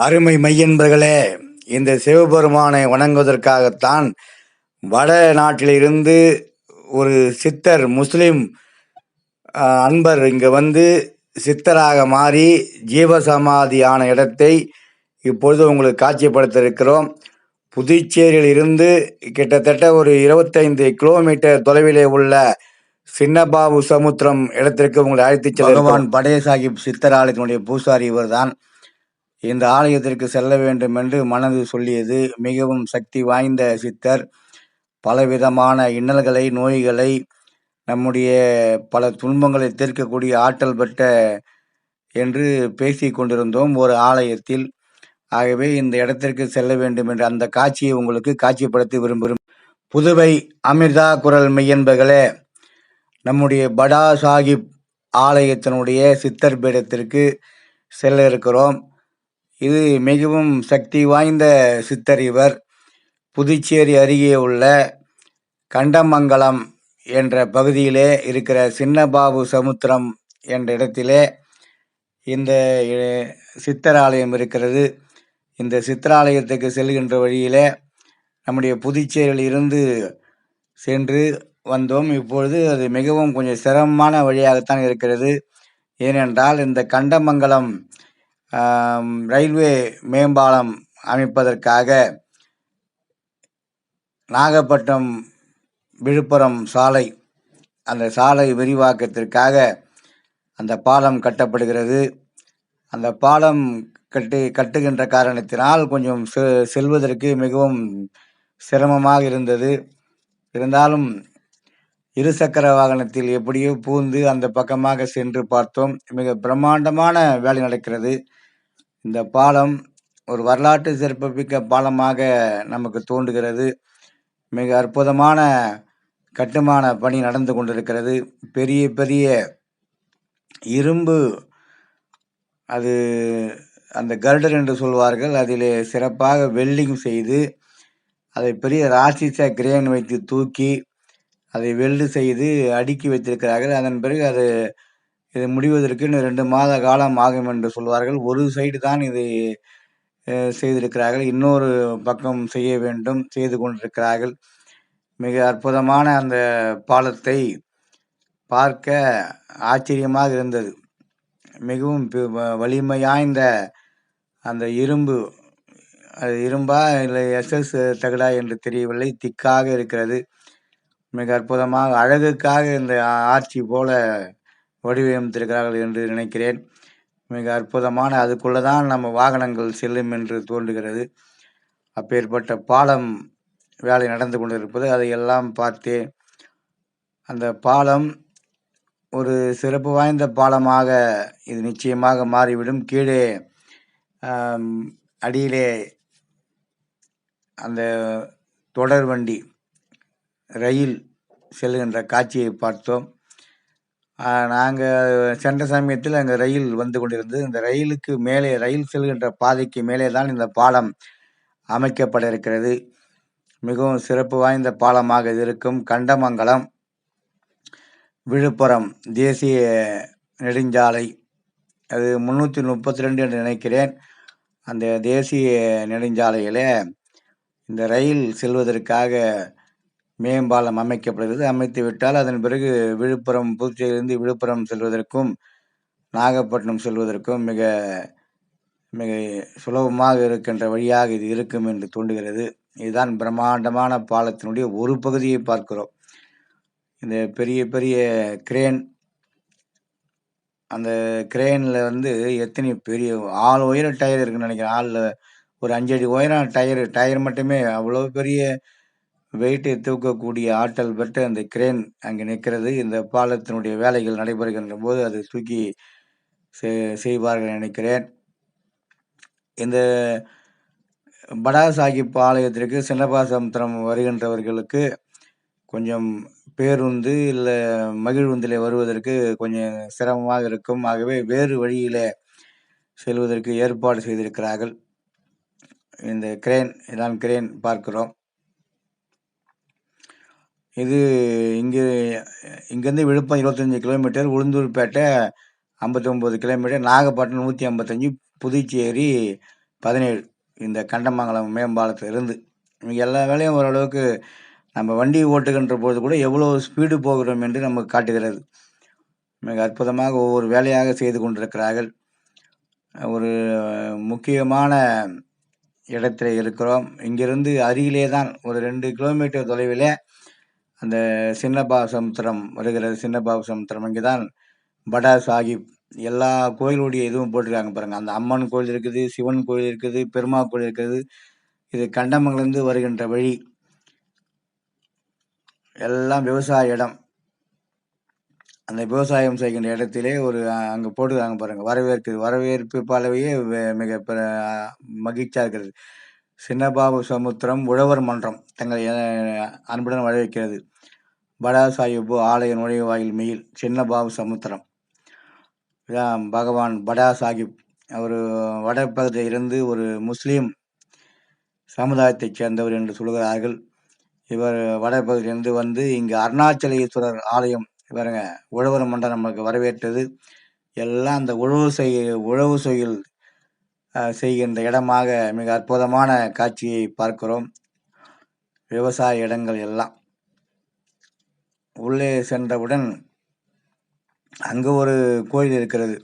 அருமை மையன்பர்களே இந்த சிவபெருமானை வணங்குவதற்காகத்தான் வட நாட்டிலிருந்து ஒரு சித்தர் முஸ்லீம் அன்பர் இங்கே வந்து சித்தராக மாறி ஜீவசமாதியான இடத்தை இப்பொழுது உங்களுக்கு காட்சிப்படுத்த இருக்கிறோம் புதுச்சேரியில் இருந்து கிட்டத்தட்ட ஒரு இருபத்தைந்து கிலோமீட்டர் தொலைவிலே உள்ள சின்னபாபு சமுத்திரம் இடத்திற்கு உங்களை அழைத்துச் செல்ல பகவான் படைய சாஹிப் சித்தர் ஆலயத்தினுடைய பூசாரி இவர்தான். இந்த ஆலயத்திற்கு செல்ல வேண்டும் என்று மனது சொல்லியது. மிகவும் சக்தி வாய்ந்த சித்தர். பலவிதமான இன்னல்களை நோய்களை நம்முடைய பல துன்பங்களை தீர்க்கக்கூடிய ஆற்றல் பெற்ற என்று பேசி கொண்டிருந்தோம் ஒரு ஆலயத்தில். ஆகவே இந்த இடத்திற்கு செல்ல வேண்டும் என்ற அந்த காட்சியை உங்களுக்கு காட்சிப்படுத்தி விரும்புகிறோம் புதுவை அமிர்தா குரல் மெய்யன்பர்களே நம்முடைய படா சாஹிப் ஆலயத்தினுடைய சித்தர் பீடத்திற்கு செல்ல இருக்கிறோம். இது மிகவும் சக்தி வாய்ந்த சித்தர் இவர். புதுச்சேரி அருகே உள்ள கண்டமங்கலம் என்ற பகுதியிலே இருக்கிற சின்னபாபு சமுத்திரம் என்ற இடத்திலே இந்த சித்தராலயம் இருக்கிறது. இந்த சித்தராலயத்துக்கு செல்கின்ற வழியிலே நம்முடைய புதுச்சேரியில் இருந்து சென்று வந்தோம். இப்பொழுது அது மிகவும் கொஞ்சம் சிரமமான வழியாகத்தான் இருக்கிறது. ஏனென்றால் இந்த கண்டமங்கலம் ரயில்வே மேம்பாலம் அமைப்பதற்காக நாகப்பட்டினம் விழுப்புரம் சாலை அந்த சாலை விரிவாக்கத்திற்காக அந்த பாலம் கட்டப்படுகிறது. அந்த பாலம் கட்டு கட்டுகின்ற காரணத்தினால் கொஞ்சம் செ- செல்வதற்கு மிகவும் சிரமமாக இருந்தது. இருந்தாலும் இருசக்கர வாகனத்தில் எப்படியோ பூந்து அந்த பக்கமாக சென்று பார்த்தோம். மிக பிரம்மாண்டமான வேலை நடக்கிறது. இந்த பாலம் ஒரு வரலாற்று சிறப்புமிக்க பாலமாக நமக்கு தோன்றுகிறது. மிக அற்புதமான கட்டுமான பணி நடந்து கொண்டிருக்கிறது. பெரிய பெரிய இரும்பு அது அந்த கர்டர் என்று சொல்வார்கள் அதிலே சிறப்பாக வெல்டிங் செய்து அதை பெரிய ராட்சிச கிரேன் வைத்து தூக்கி அதை வெல்டு செய்து அடுக்கி வைத்திருக்கிறார்கள். அதன் பிறகு அது இது முடிவதற்கு இன்னும் ரெண்டு மாத காலம் ஆகும் என்று சொல்வார்கள். ஒரு சைடு தான் இதை செய்திருக்கிறார்கள். இன்னொரு பக்கம் செய்ய வேண்டும் செய்து கொண்டிருக்கிறார்கள். மிக அற்புதமான அந்த பாலத்தை பார்க்க ஆச்சரியமாக இருந்தது. மிகவும் வலிமையாய்ந்த அந்த இரும்பு அது இரும்பா இல்லை எஸ்எஸ் தகடா என்று தெரியவில்லை. திக்காக இருக்கிறது. மிக அற்புதமாக அழகுக்காக இந்த ஆட்சி போல வடிவமைத்திருக்கிறார்கள் என்று நினைக்கிறேன். மிக அற்புதமான அதுக்குள்ளே தான் நம்ம வாகனங்கள் செல்லும் என்று தோன்றுகிறது. அப்பேற்பட்ட பாலம் வேலை நடந்து கொண்டிருப்பது அதையெல்லாம் பார்த்தேன் அந்த பாலம் ஒரு சிறப்பு வாய்ந்த பாலமாக இது நிச்சயமாக மாறிவிடும். கீழே அடியிலே அந்த தொடர் வண்டி ரயில் செல்லுகின்ற காட்சியை பார்த்தோம். நாங்கள் சென்ற சமயத்தில் அங்கே ரயில் வந்து கொண்டிருந்தது. இந்த ரயிலுக்கு மேலே ரயில் செல்கின்ற பாதைக்கு மேலே தான் இந்த பாலம் அமைக்கப்பட இருக்கிறது. மிகவும் சிறப்பு வாய்ந்த பாலமாக இது இருக்கும். கண்டமங்கலம் விழுப்புரம் தேசிய நெடுஞ்சாலை. அது முந்நூற்றி முப்பத்தி ரெண்டு என்று நினைக்கிறேன். அந்த தேசிய நெடுஞ்சாலையில் இந்த ரயில் செல்வதற்காக மேம்பாலம் அமைக்கப்படுகிறது. அமைத்து விட்டால் அதன் பிறகு விழுப்புரம் புதுச்சேரியிலிருந்து விழுப்புரம் செல்வதற்கும் நாகப்பட்டினம் செல்வதற்கும் மிக மிக சுலபமாக இருக்கின்ற வழியாக இது இருக்கும் என்று தோன்றுகிறது. இதுதான் பிரம்மாண்டமான பாலத்தினுடைய ஒரு பகுதியை பார்க்கிறோம். இந்த பெரிய பெரிய கிரேன் அந்த கிரேனில் வந்து எத்தனை பெரிய ஆள் உயர டயர் இருக்குன்னு நினைக்கிறேன். ஆளில் ஒரு அஞ்சடி உயரம் டயர் டயர் மட்டுமே அவ்வளோ பெரிய வெயிட்டை தூக்கக்கூடிய ஆற்றல் பெற்ற அந்த கிரேன் அங்கே நிற்கிறது. இந்த பாலத்தினுடைய வேலைகள் நடைபெறுகின்ற போது அதை தூக்கி செ- செய்வார்கள் நினைக்கிறேன். இந்த படா சாஹிப் ஆலயத்திற்கு சின்னபாசமுத்திரம் வருகின்றவர்களுக்கு கொஞ்சம் பேருந்து இல்லை மகிழ்வுந்திலே வருவதற்கு கொஞ்சம் சிரமமாக இருக்கும். ஆகவே வேறு வழியிலே செல்வதற்கு ஏற்பாடு செய்திருக்கிறார்கள். இந்த கிரேன் இதான் கிரேன் பார்க்கிறோம். இது இங்கே இங்கேருந்து விழுப்புரம் இருபத்தஞ்சி கிலோமீட்டர் உளுந்தூர்பேட்டை ஐம்பத்தொம்போது கிலோமீட்டர் நாகப்பட்டினம் நூற்றி ஐம்பத்தஞ்சு புதுச்சேரி பதினேழு. இந்த கண்டமங்கலம் மேம்பாலத்திலிருந்து இங்கே எல்லா வேலையும் ஓரளவுக்கு நம்ம வண்டி ஓட்டுகின்ற போது கூட எவ்வளோ ஸ்பீடு போகிறோம் என்று நமக்கு காட்டுகிறது. மிக அற்புதமாக ஒவ்வொரு வேலையாக செய்து கொண்டிருக்கிறார்கள். ஒரு முக்கியமான இடத்துல இருக்கிறோம். இங்கிருந்து அருகிலே தான் ஒரு ரெண்டு கிலோமீட்டர் தொலைவில் அந்த சின்னபா சமுத்திரம் வருகிறது சின்னபா சமுத்திரம் இங்கே தான் படா சாஹிப் எல்லா கோயிலுடைய இதுவும் போட்டிருக்காங்க பாருங்க. அந்த அம்மன் கோயில் இருக்குது சிவன் கோயில் இருக்குது பெருமா கோயில் இருக்குது. இது கண்டமங்கலேருந்து வருகின்ற வழி. எல்லாம் விவசாய இடம். அந்த விவசாயம் செய்கின்ற இடத்திலே ஒரு அங்கே போட்டுருக்காங்க பாருங்க. வரவேற்கு வரவேற்பு பலவையே மிக மகிழ்ச்சியாக இருக்கிறது. சின்னபாபு சமுத்திரம் உழவர் மன்றம் தங்களை அன்புடன் வரவேற்கிறது. படா சாஹிபு ஆலய நுழைவாயில் மெயில் சின்னபாபு சமுத்திரம். இதான் பகவான் படா சாஹிப் அவர் வடப்பகுதியில் இருந்து ஒரு முஸ்லீம் சமுதாயத்தைச் சேர்ந்தவர் என்று சொல்கிறார்கள் இவர் வடபகுதியிலிருந்து வந்து இங்கு அருணாச்சலேஸ்வரர் ஆலயம் பாருங்க உழவர் மன்றம் நம்மளுக்கு வரவேற்றது. எல்லாம் அந்த உழவு செய் உழவு சொயில் செய்கின்ற இடமாக மிக அற்புதமான காட்சியை பார்க்கிறோம். விவசாய இடங்கள் எல்லாம். உள்ளே சென்றவுடன் அங்கே ஒரு கோயில் இருக்கிறது.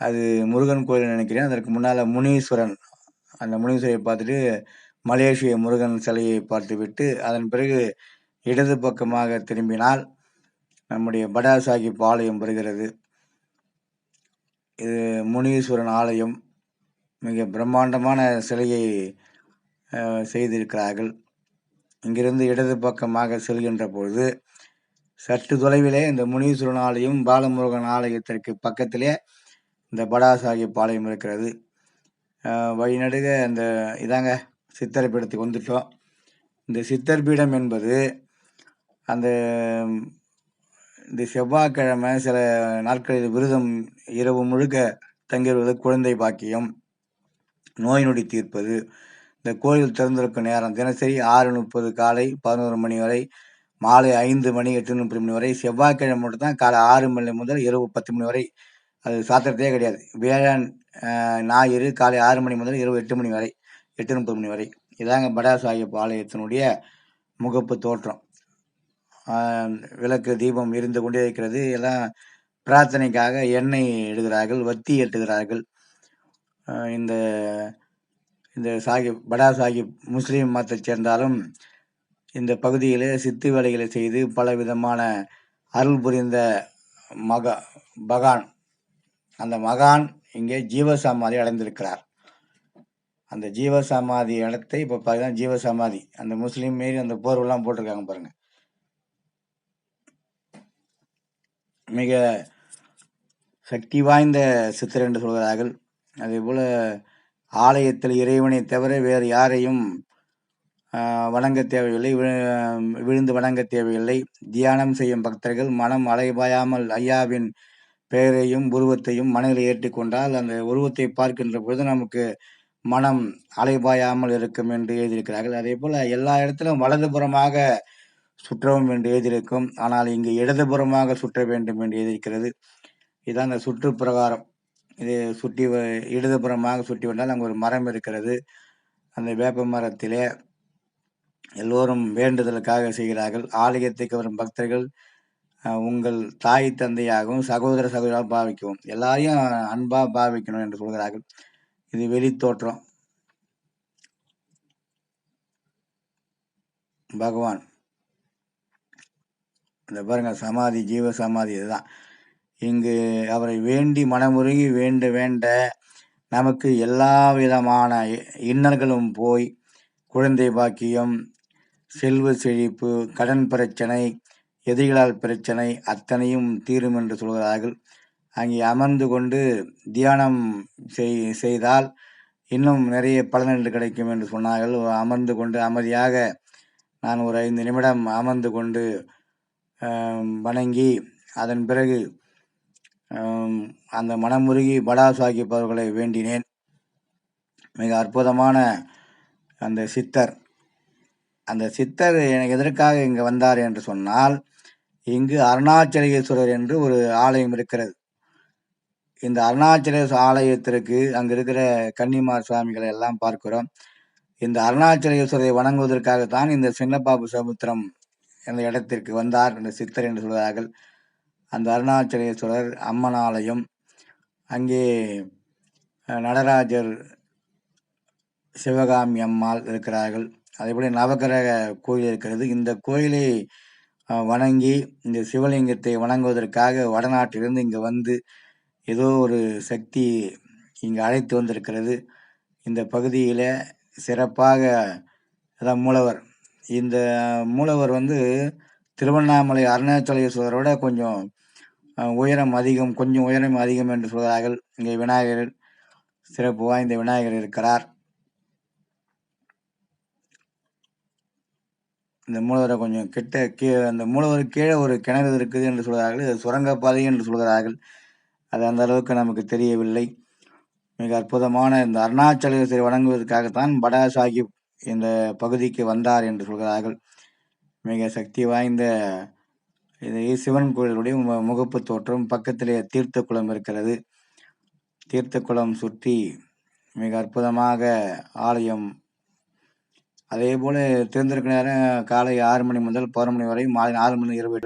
அது முருகன் கோயில் நினைக்கிறேன். அதற்கு முன்னால் முனீஸ்வரன். அந்த முனீஸ்வரை பார்த்துட்டு மலேசிய முருகன் சிலையை பார்த்துவிட்டு அதன் பிறகு இடது பக்கமாக திரும்பினால் நம்முடைய படா சாஹிப் ஆலயம் வருகிறது. இது முனீஸ்வரன் ஆலயம். மிக பிரம்மாண்டமான சிலையை செய்திருக்கிறார்கள். இங்கிருந்து இடது பக்கமாக செல்கின்ற பொழுது சற்று தொலைவிலே இந்த முனீஸ்வரன் ஆலயம் பாலமுருகன் ஆலயத்திற்கு பக்கத்திலே இந்த படா சாஹிப் ஆலயம் இருக்கிறது. வழிநடுக அந்த இதாங்க சித்தர் பீடத்துக்கு வந்துட்டோம். இந்த சித்தர் பீடம் என்பது அந்த இந்த செவ்வாய்க்கிழமை சில நாட்களில் விரதம் இரவு முழுக்க தங்கிடுவது குழந்தை பாக்கியம் நோய் நொடி தீர்ப்பது. இந்த கோயில் திறந்திருக்கும் நேரம் தினசரி ஆறு முப்பது காலை பதினோரு மணி வரை மாலை ஐந்து மணி எட்டு முப்பது மணி வரை செவ்வாய்க்கிழமை மட்டும் தான் காலை ஆறு மணி முதல் இரவு பத்து மணி வரை. அது சாத்திரத்தே கிடையாது. வேளாண் ஞாயிறு காலை ஆறு மணி முதல் இரவு எட்டு மணி வரை எட்டு முப்பது மணி வரை. இதாங்க படா சாஹிப் ஆலயத்தினுடைய முகப்பு தோற்றம். விளக்கு தீபம் இருந்து கொண்டே இருக்கிறது. எல்லாம் பிரார்த்தனைக்காக எண்ணெய் எடுகிறார்கள் வத்தி எட்டுகிறார்கள். இந்த இந்த சாஹிப் படா சாஹிப் முஸ்லீம் மதத்தை சேர்ந்தாலும் இந்த பகுதியிலே சித்து வேலைகளை செய்து பல விதமான அருள் புரிந்த மக பகான். அந்த மகான் இங்கே ஜீவசமாதி அடைந்திருக்கிறார். அந்த ஜீவசமாதி இடத்தை இப்போ பார்த்தீங்கன்னா ஜீவசமாதி. அந்த முஸ்லீம் மாரி அந்த போர்வெல்லாம் போட்டிருக்காங்க பாருங்க. மிக சக்தி வாய்ந்த சித்தர் என்று சொல்கிறார்கள். அதே போல் ஆலயத்தில் இறைவனை தவிர வேறு யாரையும் வணங்க தேவையில்லை விழுந்து வணங்க தேவையில்லை. தியானம் செய்யும் பக்தர்கள் மனம் அலைபாயாமல் ஐயாவின் பெயரையும் உருவத்தையும் மனதில் ஏற்றிக்கொண்டால் அந்த உருவத்தை பார்க்கின்ற பொழுது நமக்கு மனம் அலைபாயாமல் இருக்கும் என்று எழுதியிருக்கிறார்கள். அதே போல் எல்லா இடத்திலும் வலதுபுறமாக சுற்றவும் என்று எழுதியிருக்கும். ஆனால் இங்கு இடதுபுறமாக சுற்ற வேண்டும் என்று எழுதியிருக்கிறது. இதுதான் அந்த சுற்று பிரகாரம். இது சுற்றி இடதுபுறமாக சுற்றி வந்தால் அங்கே ஒரு மரம் இருக்கிறது. அந்த வேப்ப மரத்திலே எல்லோரும் வேண்டுதலுக்காக செய்கிறார்கள். ஆலயத்துக்கு வரும் பக்தர்கள் உங்கள் தாய் தந்தையாகவும் சகோதர சகோதராக பாவிக்கவும் எல்லாரையும் அன்பாக பாவிக்கணும் என்று சொல்கிறார்கள். இது வெளி தோற்றம். பகவான். இந்த பாருங்க சமாதி ஜீவ சமாதி இதுதான். இங்கு அவரை வேண்டி மனமுருகி வேண்ட வேண்ட நமக்கு எல்லா விதமான இன்னல்களும் போய் குழந்தை பாக்கியம் செல்வ செழிப்பு கடன் பிரச்சனை எதிரிகளால் பிரச்சனை அத்தனையும் தீரும் என்று சொல்கிறார்கள். அங்கே அமர்ந்து கொண்டு தியானம் செய் செய்தால் இன்னும் நிறைய பலன்கள் கிடைக்கும் என்று சொன்னார்கள். அமர்ந்து கொண்டு அமைதியாக நான் ஒரு ஐந்து நிமிடம் அமர்ந்து கொண்டு வணங்கி அதன் பிறகு அந்த மனமுருகி படா சாஹிப் அவர்களை வேண்டினேன். மிக அற்புதமான அந்த சித்தர் அந்த சித்தர் எனக்கு எதற்காக இங்கே வந்தார் என்று சொன்னால் இங்கு அருணாச்சலேஸ்வரர் என்று ஒரு ஆலயம் இருக்கிறது. இந்த அருணாச்சலேஸ்வரர் ஆலயத்திற்கு அங்கு இருக்கிற கன்னிமார் சுவாமிகளை எல்லாம் பார்க்கிறோம். இந்த அருணாச்சலேஸ்வரரை வணங்குவதற்காகத்தான் இந்த சின்னப்பாபு சமுத்திரம் என்ற இடத்திற்கு வந்தார் இந்த சித்தர் என்று சொல்கிறார்கள் அந்த அருணாச்சலேஸ்வரர் அம்மன் ஆலயம் அங்கே நடராஜர் சிவகாமி அம்மாள் இருக்கிறார்கள். அதேபோல் நவகிரக கோயில் இருக்கிறது. இந்த கோயிலை வணங்கி இந்த சிவலிங்கத்தை வணங்குவதற்காக வடநாட்டிலிருந்து இங்கே வந்து ஏதோ ஒரு சக்தி இங்கே அழைத்து வந்திருக்கிறது. இந்த பகுதியில் சிறப்பாக அதான் மூலவர் இந்த மூலவர் வந்து திருவண்ணாமலை அருணாச்சலேஸ்வரரோட கொஞ்சம் உயரம் அதிகம் கொஞ்சம் உயரம் அதிகம் என்று சொல்கிறார்கள். இங்கே விநாயகர் சிறப்பு வாய்ந்த விநாயகர் இருக்கிறார். இந்த மூலவரை கொஞ்சம் கிட்ட கீ அந்த மூலவருக்கு கீழே ஒரு கிணறு இருக்குது என்று சொல்கிறார்கள் இது சுரங்கப்பாதை என்று சொல்கிறார்கள். அது அந்த அளவுக்கு நமக்கு தெரியவில்லை. மிக அற்புதமான இந்த அருணாச்சலேஸ்வரி வணங்குவதற்காகத்தான் படா சாஹிப் இந்த பகுதிக்கு வந்தார் என்று சொல்கிறார்கள். மிக சக்தி வாய்ந்த இது சிவன் கோயிலுடைய மு- முகப்பு தோற்றம் பக்கத்திலே தீர்த்த குளம் இருக்கிறது. தீர்த்த குளம் சுற்றி மிக அற்புதமாக ஆலயம் அதே போல் தேர்ந்தெடுக்க நேரம் காலை ஆறு மணி முதல் பதினொரு மணி வரை மாலை நாலு மணி இரவு